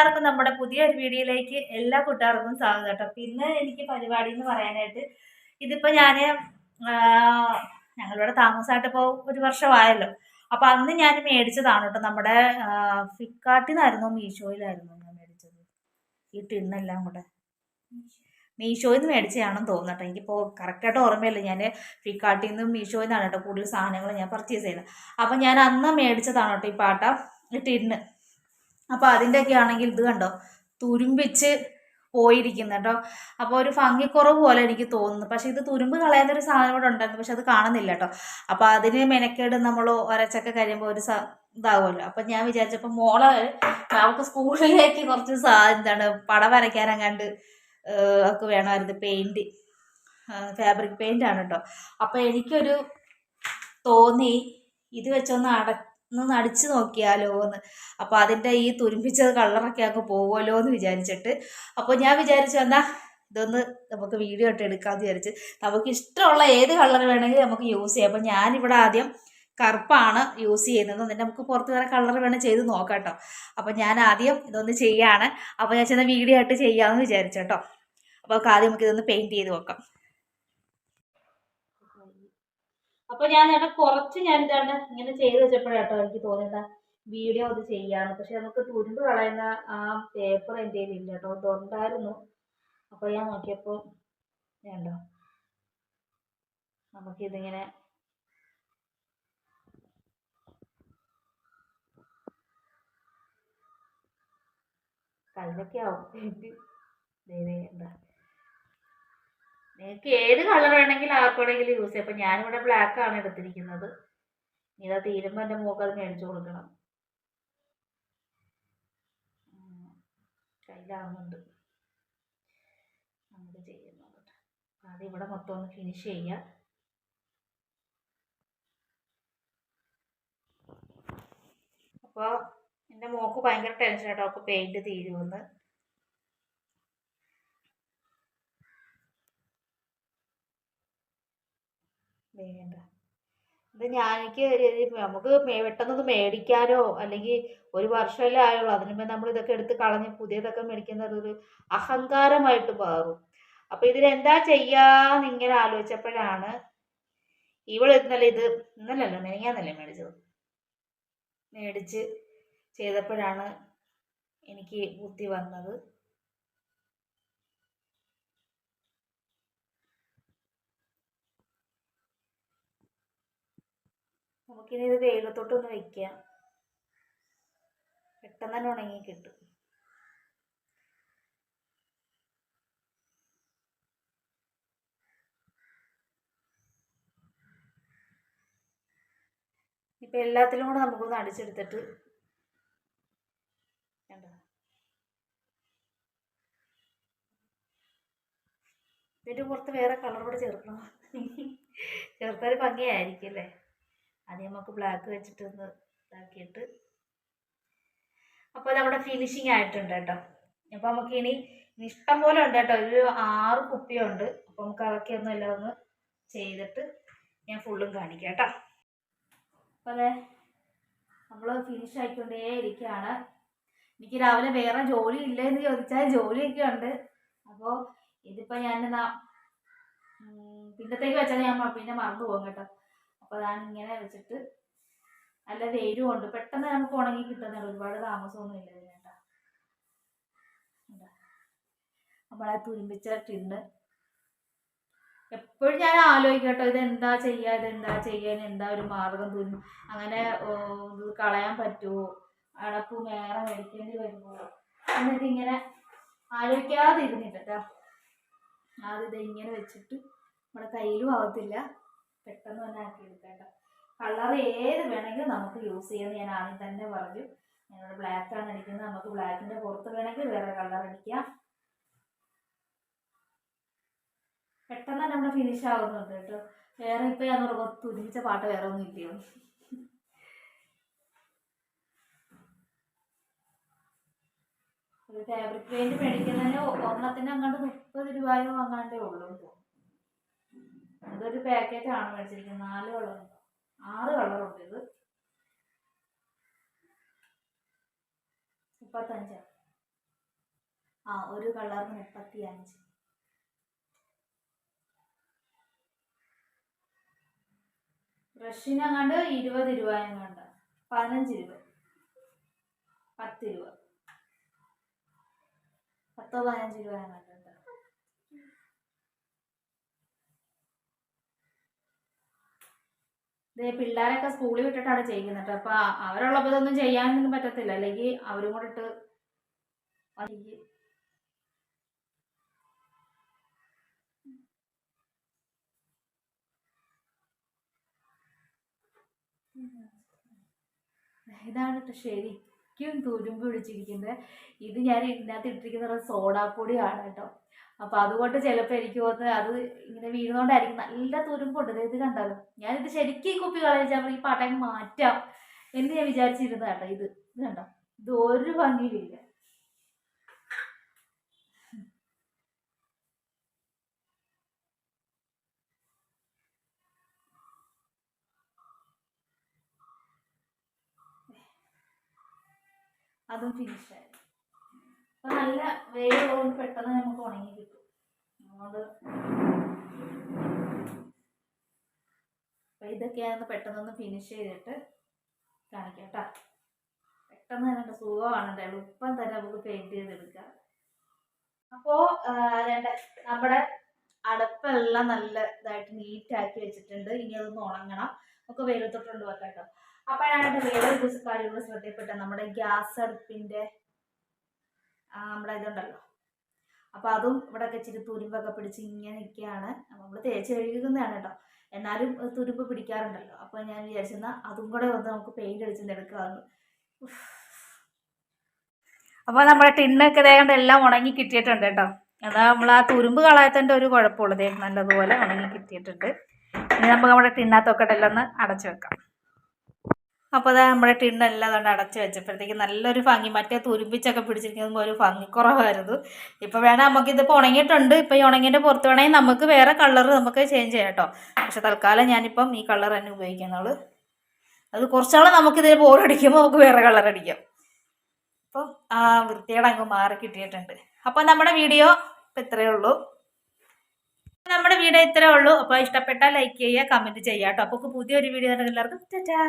എല്ലാവർക്കും നമ്മുടെ പുതിയൊരു വീഡിയോയിലേക്ക് എല്ലാ കൂട്ടുകാർക്കും സ്വാഗതം കേട്ടോ. പിന്നെ എനിക്ക് പരിപാടി എന്ന് പറയാനായിട്ട് ഇതിപ്പോൾ ഞാൻ ഞങ്ങളിവിടെ താമസമായിട്ട് ഇപ്പോൾ ഒരു വർഷമായല്ലോ. അപ്പോൾ അന്ന് ഞാൻ മേടിച്ചതാണ് കേട്ടോ. നമ്മുടെ ഫ്ലിപ്കാർട്ടിൽ നിന്നായിരുന്നു മീഷോയിലായിരുന്നു ഞാൻ മേടിച്ചത്. ഈ ടിന്നെല്ലാം കൂടെ. മീഷോയിൽ നിന്ന് മേടിച്ചതാണെന്ന് തോന്നുന്നു കേട്ടോ. എനിക്കിപ്പോൾ കറക്റ്റായിട്ട് ഓർമ്മയില്ല. ഞാൻ ഫ്ലിപ്കാർട്ടിൽ നിന്നും മീഷോയിൽ നിന്നാണ് കേട്ടോ കൂടുതൽ സാധനങ്ങൾ ഞാൻ പർച്ചേസ് ചെയ്യുന്നത്. അപ്പം ഞാൻ അന്ന് മേടിച്ചതാണ് കേട്ടോ ഈ പാട്ട ഈ ടിന്ന്. അപ്പോൾ അതിന്റെയൊക്കെ ആണെങ്കിൽ ഇത് കണ്ടോ? തുരുമ്പിച്ച് പോയിരിക്കുന്നു കേട്ടോ. അപ്പോൾ ഒരു ഭംഗിക്കുറവ് പോലെ എനിക്ക് തോന്നുന്നു. പക്ഷെ ഇത് തുരുമ്പ് കളയുന്ന ഒരു സാധനം ഇവിടെ ഉണ്ടായിരുന്നു. പക്ഷെ അത് കാണുന്നില്ല കേട്ടോ. അപ്പോൾ അതിന് മെനക്കേട് നമ്മൾ ഒരച്ചൊക്കെ കഴിയുമ്പോൾ ഒരു ഇതാവുമല്ലോ. അപ്പം ഞാൻ വിചാരിച്ചപ്പോൾ മോളെ അവൾക്ക് സ്കൂളിലേക്ക് കുറച്ച് സാ എന്താണ് പടം വരയ്ക്കാനെങ്ങാണ്ട് ഒക്കെ വേണമായിരുന്നു. പെയിന്റ് ഫാബ്രിക് പെയിന്റ് ആണ് കേട്ടോ. അപ്പോൾ എനിക്കൊരു തോന്നി ഇത് വെച്ചൊന്ന് അട ഒന്ന് അടിച്ചു നോക്കിയാലോ എന്ന് അപ്പോൾ അതിന്റെ ഈ തുരുമ്പിച്ചത് കളറൊക്കെ അങ്ങ് പോകുമല്ലോ എന്ന് വിചാരിച്ചിട്ട്. അപ്പോൾ ഞാൻ വിചാരിച്ചു എന്താ ഇതൊന്ന് നമുക്ക് വീഡിയോ ഇട്ട് എടുക്കാമെന്ന് വിചാരിച്ച്. നമുക്ക് ഇഷ്ടമുള്ള ഏത് കളർ വേണമെങ്കിലും നമുക്ക് യൂസ് ചെയ്യാം. അപ്പോൾ ഞാനിവിടെ ആദ്യം കറുപ്പാണ് യൂസ് ചെയ്യുന്നത്. എന്നിട്ട് നമുക്ക് പുറത്ത് വേറെ കളർ വേണം ചെയ്ത് നോക്കാം കേട്ടോ അപ്പോൾ ഞാൻ ആദ്യം ഇതൊന്ന് ചെയ്യാണ്. അപ്പോൾ ഞാൻ ചെന്ന വീഡിയോ ആയിട്ട് ചെയ്യാമെന്ന് വിചാരിച്ചു കേട്ടോ. അപ്പോൾ ആദ്യം നമുക്ക് ഇതൊന്ന് പെയിന്റ് ചെയ്ത് നോക്കാം. അപ്പൊ ഞാൻ ചേട്ടാ കുറച്ച് ഞാൻ ഇതാണ്ട് ഇങ്ങനെ ചെയ്ത് വെച്ചപ്പോഴാട്ടോ എനിക്ക് തോന്നിയത്. വീഡിയോ അത് ചെയ്യാന്ന്. പക്ഷെ നമുക്ക് തുരുമ്പ് കളയുന്ന ആ പേപ്പർ എന്റെ കയ്യിലില്ല കേട്ടോ. അതുണ്ടായിരുന്നു. അപ്പൊ ഞാൻ നോക്കിയപ്പോൾ വേണ്ടോ നമുക്കിതിങ്ങനെ കല്ലൊക്കെ ആവും. എന്താ നിങ്ങൾക്ക് ഏത് കളർ വേണമെങ്കിലും ആർക്കുണ്ടെങ്കിലും യൂസ് ചെയ്യാം. അപ്പം ഞാനിവിടെ ബ്ലാക്ക് ആണ് എടുത്തിരിക്കുന്നത്. ഇതാ തീരുമ്പോൾ എന്റെ മുഖം അത് മേടിച്ചു കൊടുക്കണം. കയ്യിലാവുന്നുണ്ട്. നമുക്ക് ചെയ്യുന്നുണ്ട് അത് ഇവിടെ മൊത്തം ഒന്ന് ഫിനിഷ് ചെയ്യാം. അപ്പോൾ എന്റെ മോക്ക് ഭയങ്കര ടെൻഷൻ ആട്ടോ. അവൾക്ക് പെയിന്റ് തീരുമെന്ന്. വേണ്ട. ഇത് ഞാൻ എനിക്ക് നമുക്ക് പെട്ടെന്നൊന്ന് മേടിക്കാനോ അല്ലെങ്കിൽ ഒരു വർഷമല്ലേ ആയുള്ളൂ. അതിന് മുമ്പേ നമ്മൾ ഇതൊക്കെ എടുത്ത് കളഞ്ഞ് പുതിയതൊക്കെ മേടിക്കുന്നത് ഒരു അഹങ്കാരമായിട്ട് മാറും. അപ്പോൾ ഇതിലെന്താ ചെയ്യാന്ന് ഇങ്ങനെ ആലോചിച്ചപ്പോഴാണ് ഇവൾ ഇന്നലെ ഇത് ഇന്നലല്ല മെനിങ്ങാന്നല്ലേ മേടിച്ചത്? മേടിച്ച് ചെയ്തപ്പോഴാണ് എനിക്ക് ബുദ്ധി വന്നത്. നമുക്കിനി ഇത് വെയിലത്തോട്ടൊന്ന് വെക്കാം പെട്ടെന്ന് തന്നെ ഉണങ്ങി കിട്ടും. ഇപ്പൊ എല്ലാത്തിലും കൂടെ നമുക്കൊന്ന് അടിച്ചെടുത്തിട്ട് ഇതിന്റെ പുറത്ത് വേറെ കളർ കൂടെ ചേർക്കണം. ചേർത്താൽ ഭംഗിയായിരിക്കും അല്ലേ? ആദ്യം നമുക്ക് ബ്ലാക്ക് വെച്ചിട്ട് ഒന്ന് ഇതാക്കിയിട്ട്. അപ്പോൾ നമ്മുടെ ഫിനിഷിങ് ആയിട്ടുണ്ട് കേട്ടോ. അപ്പോൾ നമുക്ക് ഇനി ഇഷ്ടം പോലെ ഉണ്ട് കേട്ടോ. ഒരു ആറ് കുപ്പിയുണ്ട്. അപ്പോൾ നമുക്ക് അതൊക്കെ ഒന്നും എല്ലാം ഒന്ന് ചെയ്തിട്ട് ഞാൻ ഫുള്ളും കാണിക്കാം കേട്ടോ. അപ്പോൾ അതെ നമ്മൾ ഫിനിഷ് ആയിക്കൊണ്ടേ ഇരിക്കുകയാണ് എനിക്ക് രാവിലെ വേറെ ജോലി ഇല്ലെന്ന് ചോദിച്ചാൽ ജോലിയൊക്കെ ഉണ്ട്. അപ്പോൾ ഇതിപ്പോൾ ഞാൻ എന്നാ പിന്നത്തേക്ക് വെച്ചാൽ ഞാൻ പിന്നെ മറന്നു പോകും കേട്ടോ. അപ്പോൾ അതാണ് ഇങ്ങനെ വെച്ചിട്ട് നല്ല വെയിലും ഉണ്ട് പെട്ടെന്ന് നമുക്ക് ഉണങ്ങി കിട്ടുന്നുണ്ട് ഒരുപാട് താമസമൊന്നും ഇല്ല ഇതിനേട്ടാ നമ്മളെ തുരുമ്പിച്ച ടിന്ന് എപ്പോഴും ഞാൻ ആലോചിക്കട്ടോ ഇതെന്താ ചെയ്യുക ഇതെന്താ ചെയ്യാൻ എന്താ ഒരു മാർഗം തുന്നി അങ്ങനെ കളയാൻ പറ്റുമോ അടപ്പ് വേറെ മേടിക്കേണ്ടി വരുമോ? എന്നിട്ട് ഇങ്ങനെ ആലോചിക്കാതെ ഇരുന്നിട്ടാ ആദ്യം ഇത് ഇങ്ങനെ വെച്ചിട്ട് നമ്മുടെ കയ്യിലും ആവത്തില്ല. പെട്ടെന്ന് തന്നെ ആക്കി എടുക്കേണ്ട കളർ ഏത് വേണമെങ്കിലും നമുക്ക് യൂസ് ചെയ്യാമെന്ന് ഞാൻ ആദ്യം തന്നെ പറഞ്ഞു. ഞങ്ങളുടെ ബ്ലാക്ക് ആണ് അടിക്കുന്നത് നമുക്ക് ബ്ലാക്കിന്റെ പുറത്ത് വേണമെങ്കിൽ വേറെ കളർ അടിക്കാം. പെട്ടെന്ന് തന്നെ നമ്മുടെ ഫിനിഷ് ആവുന്നുണ്ട് കേട്ടോ. വേറെ ഇപ്പം ഞാൻ തുരിച്ച പാട്ട് വേറെ ഒന്നും ഇല്ലയോ? ഫാബ്രിക് പെയിന്റ് മേടിക്കുന്നതിന് ഒരെണ്ണത്തിന് അങ്ങോട്ട് മുപ്പത് രൂപയോ അങ്ങാണ്ടേ ഉള്ളൂ ഇതൊരു ആണ് മേടിച്ചിരിക്കുന്നത്. നാല് കളറുണ്ട് ആറ് കളറുണ്ട് ഇത്. മുപ്പത്തഞ്ച്. ആ ഒരു കളറിന് മുപ്പത്തി അഞ്ച് ബ്രഷിനങ്ങാണ്ട് ഇരുപത് രൂപ പതിനഞ്ച് രൂപ. പത്ത് രൂപ. പത്തോ പതിനഞ്ച് രൂപ എങ്ങാണ്ട്. ഇതേ പിള്ളേരൊക്കെ സ്കൂളിൽ വിട്ടിട്ടാണ് ചെയ്യുന്നത് അപ്പൊ അവരുള്ളപ്പോൾ ഇതൊന്നും ചെയ്യാനൊന്നും പറ്റത്തില്ല. അല്ലെങ്കിൽ അവരും കൂടെ ഇട്ട് ഇതാണ് കേട്ടോ ശരിക്കും തുരുമ്പ് പിടിച്ചിരിക്കുന്നത്. ഇത് ഞാൻ ഇതിനകത്ത് ഇട്ടിരിക്കുന്ന സോഡാപ്പൊടിയാണ് കേട്ടോ അപ്പൊ അതുകൊണ്ട് ചിലപ്പോൾ എനിക്ക് തോന്നുന്നത് അത് ഇങ്ങനെ വീഴുന്നോണ്ടായിരിക്കും. നല്ല തുരുമ്പുണ്ട്. ഇത് കണ്ടാലോ ഞാനിത് ശരിക്കും കുപ്പി കളയിച്ചാൽ ഈ പാട്ടങ്ങ് മാറ്റാം എന്ന് ഞാൻ വിചാരിച്ചിരുന്നു കേട്ടോ. ഇത് ഇത് കണ്ടോ? ഇത് ഒരു ഭംഗിയിലില്ല. അതും ഫിനിഷായി അപ്പൊ നല്ല വെയിലുള്ളതുകൊണ്ട് പെട്ടെന്ന് നമുക്ക് ഉണങ്ങി കിട്ടും. അതുകൊണ്ട് അപ്പൊ ഇതൊക്കെയാണ് പെട്ടെന്നൊന്ന് ഫിനിഷ് ചെയ്തിട്ട് കാണിക്കാം പെട്ടെന്ന് തന്നെ സുഖമാണ് എളുപ്പം തന്നെ നമുക്ക് പെയിന്റ് ചെയ്തെടുക്കാം. അപ്പോ രണ്ട് നമ്മുടെ അടുപ്പെല്ലാം നല്ല ഇതായിട്ട് നീറ്റ് ആക്കി വെച്ചിട്ടുണ്ട്. ഇനി അതൊന്ന് ഉണങ്ങണം. നമുക്ക് വെയിലത്തോട്ടുണ്ട് വെക്കാം കേട്ടോ അപ്പോഴാണ് വേറെ വേറൊരു കാര്യങ്ങൾ ശ്രദ്ധയപ്പെട്ടത് നമ്മുടെ ഗ്യാസ് അടുപ്പിന്റെ നമ്മുടെ ഇതുണ്ടല്ലോ. അപ്പോൾ അതും ഇവിടെ ഒക്കെ ഇച്ചിരി തുരുമ്പൊക്കെ പിടിച്ച് ഇങ്ങനെ നിൽക്കുകയാണ് നമ്മൾ തേച്ച് കഴുകുന്നതാണ് കേട്ടോ. എന്നാലും തുരുമ്പ് പിടിക്കാറുണ്ടല്ലോ. അപ്പോൾ ഞാൻ വിചാരിച്ചെന്നാൽ അതും കൂടെ ഒന്ന് നമുക്ക് പെയിന്റ് അടിച്ചെന്ന് അപ്പോൾ നമ്മുടെ ടിന്നൊക്കെ ദേഹണ്ട് എല്ലാം ഉണങ്ങി കിട്ടിയിട്ടുണ്ട് കേട്ടോ. അതാ നമ്മൾ ആ തുരുമ്പ് കളയത്തിന്റെ ഒരു കുഴപ്പമുള്ളത് നല്ലതുപോലെ ഉണങ്ങി കിട്ടിയിട്ടുണ്ട്. ഇനി നമുക്ക് നമ്മുടെ എല്ലാം ഒന്ന് അടച്ചു വെക്കാം. അപ്പോൾ അതാ നമ്മുടെ ടിണ്ണെല്ലാം അതുകൊണ്ട് അടച്ച് വെച്ചപ്പോഴത്തേക്ക് നല്ലൊരു ഭംഗി. മറ്റേ തുരുമ്പിച്ചൊക്കെ പിടിച്ചിരിക്കുമ്പോൾ ഒരു ഭംഗി കുറവായിരുന്നു. ഇപ്പോൾ വേണം നമുക്ക് ഇതിപ്പോൾ ഉണങ്ങിയിട്ടുണ്ട്. ഇപ്പോൾ ഈ ഉണങ്ങിന്റെ പുറത്ത് വേണമെങ്കിൽ നമുക്ക് വേറെ കളർ നമുക്ക് ചേഞ്ച് ചെയ്യാം കേട്ടോ. പക്ഷെ തൽക്കാലം ഞാനിപ്പം ഈ കളർ തന്നെ ഉപയോഗിക്കുന്നുള്ളൂ. അത് കുറച്ചാൾ നമുക്കിതിൽ ബോറടിക്കുമ്പോൾ നമുക്ക് വേറെ കളർ അടിക്കാം. അപ്പോൾ ആ വൃത്തിയുടെ അങ്ങ് മാറി കിട്ടിയിട്ടുണ്ട്. അപ്പോൾ നമ്മുടെ വീഡിയോ ഇപ്പം ഇത്രയേ ഉള്ളൂ. നമ്മുടെ വീഡിയോ ഇത്രയേ ഉള്ളൂ. അപ്പോൾ ഇഷ്ടപ്പെട്ടാൽ ലൈക്ക് ചെയ്യുക കമന്റ് ചെയ്യാം കേട്ടോ. അപ്പോൾ പുതിയൊരു വീഡിയോ എല്ലാവർക്കും ടാറ്റാ.